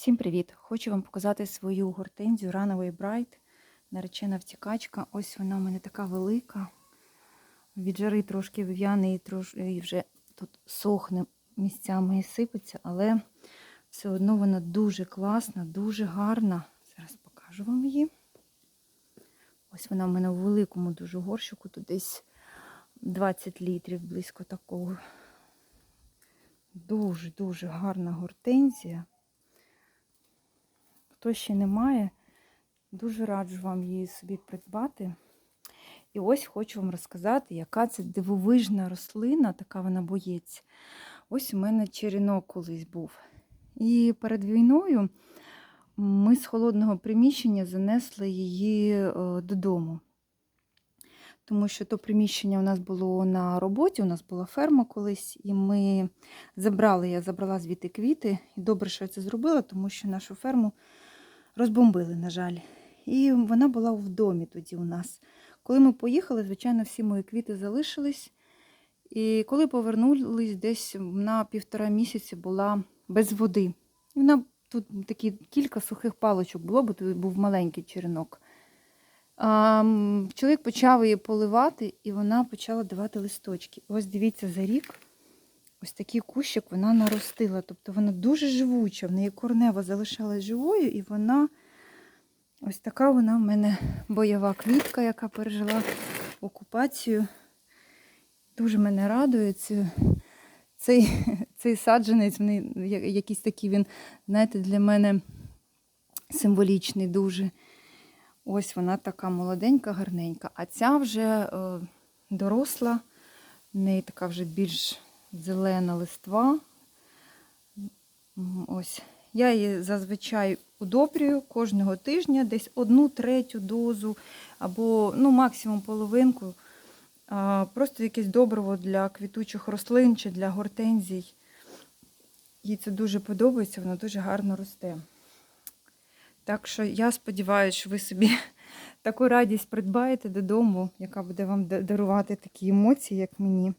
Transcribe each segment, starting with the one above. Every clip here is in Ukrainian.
Всім привіт! Хочу вам показати свою гортензію Runaway Bright, наречена втікачка. Ось вона у мене така велика. Від жари трошки в'яне і, трош... і вже тут сохне місцями і сипеться, але все одно вона дуже класна, дуже гарна. Зараз покажу вам її. Ось вона в мене у великому дуже горщику, тут десь 20 літрів близько такого. Дуже-дуже гарна гортензія. Хто ще не має, дуже раджу вам її собі придбати. І ось хочу вам розказати, яка це дивовижна рослина, така вона боєць. Ось у мене черенок колись був. І перед війною ми з холодного приміщення занесли її е, додому. Тому що то приміщення у нас було на роботі, у нас була ферма колись, і ми забрали, я забрала звідти квіти. І добре, що я це зробила, тому що нашу ферму розбомбили, на жаль. І вона була в домі тоді у нас. Коли ми поїхали, звичайно, всі мої квіти залишились. І коли повернулись, десь на півтора місяці була без води. І вона тут такі кілька сухих палочок було, бо тут був маленький черенок. А, чоловік почав її поливати, і вона почала давати листочки. Ось дивіться, за рік ось такий кущик вона наростила. Тобто вона дуже живуча, в неї корнева залишалась живою, і вона ось така вона в мене бойова квітка, яка пережила окупацію. Дуже мене радує. Це, цей, цей саджанець, вони, якийсь такий він, знаєте, для мене символічний дуже. Ось вона така молоденька, гарненька. А ця вже е, доросла, в неї така вже більш зелена листва. Ось. Я її зазвичай удобрюю кожного тижня, десь одну третю дозу або ну, максимум половинку. Просто якесь добриво для квітучих рослин чи для гортензій. Їй це дуже подобається, вона дуже гарно росте. Так що я сподіваюся, що ви собі таку радість придбаєте додому, яка буде вам дарувати такі емоції, як мені.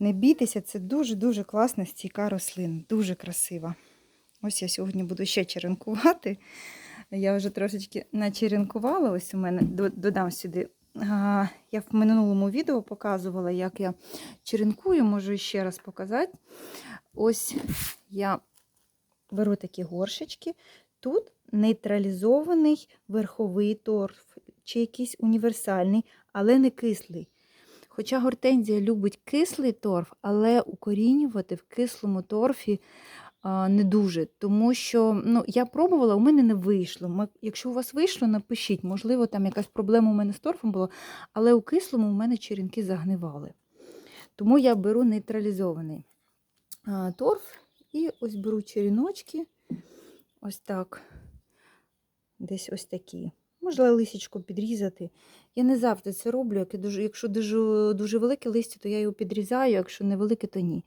Не бійтеся, це дуже-дуже класна стійка рослина, дуже красива. Ось я сьогодні буду ще черенкувати. Я вже трошечки начеренкувала. Ось у мене додам сюди. Я в минулому відео показувала, як я черенкую, можу ще раз показати. Ось я беру такі горшечки. Тут нейтралізований верховий торф чи якийсь універсальний, але не кислий. Хоча гортензія любить кислий торф, але укорінювати в кислому торфі не дуже. Тому що ну, я пробувала, у мене не вийшло. Якщо у вас вийшло, напишіть. Можливо, там якась проблема у мене з торфом була, але у кислому у мене черенки загнивали. Тому я беру нейтралізований торф і ось беру черіночки. Ось так. Десь ось такі. Можна лисічку підрізати. Я не завжди це роблю. Якщо дуже, дуже велике листя, то я його підрізаю, якщо невелике, то ні.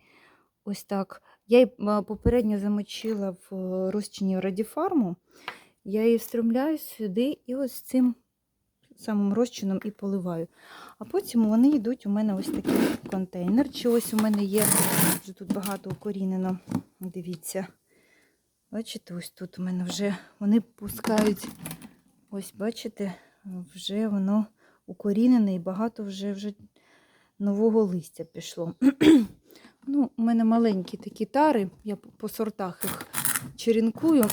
Ось так. Я її попередньо замочила в е, розчині радіфарму. Я її встромляю сюди і ось цим самим розчином і поливаю. А потім вони йдуть у мене ось такий контейнер. Чи ось у мене є, вже тут багато укорінено. Дивіться. Бачите, ось тут у мене вже вони пускають. Ось, бачите, вже воно укорінене і багато вже вже нового листя пішло. ну, у мене маленькі такі тари, я по- сортах їх черенкую.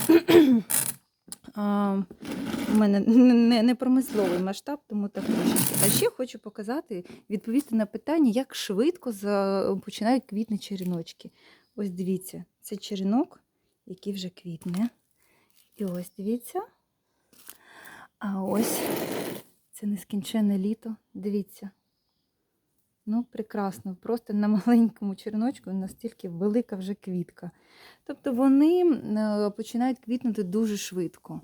а, у мене не, не, промисловий масштаб, тому так трошечки. А ще хочу показати, відповісти на питання, як швидко за... починають квітні череночки. Ось дивіться, це черенок, який вже квітне. І ось дивіться. А ось це нескінченне літо. Дивіться. Ну, прекрасно. Просто на маленькому череночку настільки велика вже квітка. Тобто вони е, починають квітнути дуже швидко.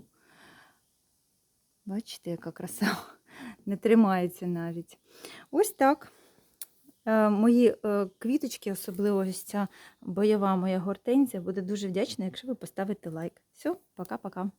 Бачите, яка краса. Не тримається навіть. Ось так. Е, Мої е, квіточки, особливо ось ця бойова моя гортензія, буде дуже вдячна, якщо ви поставите лайк. Все, пока-пока.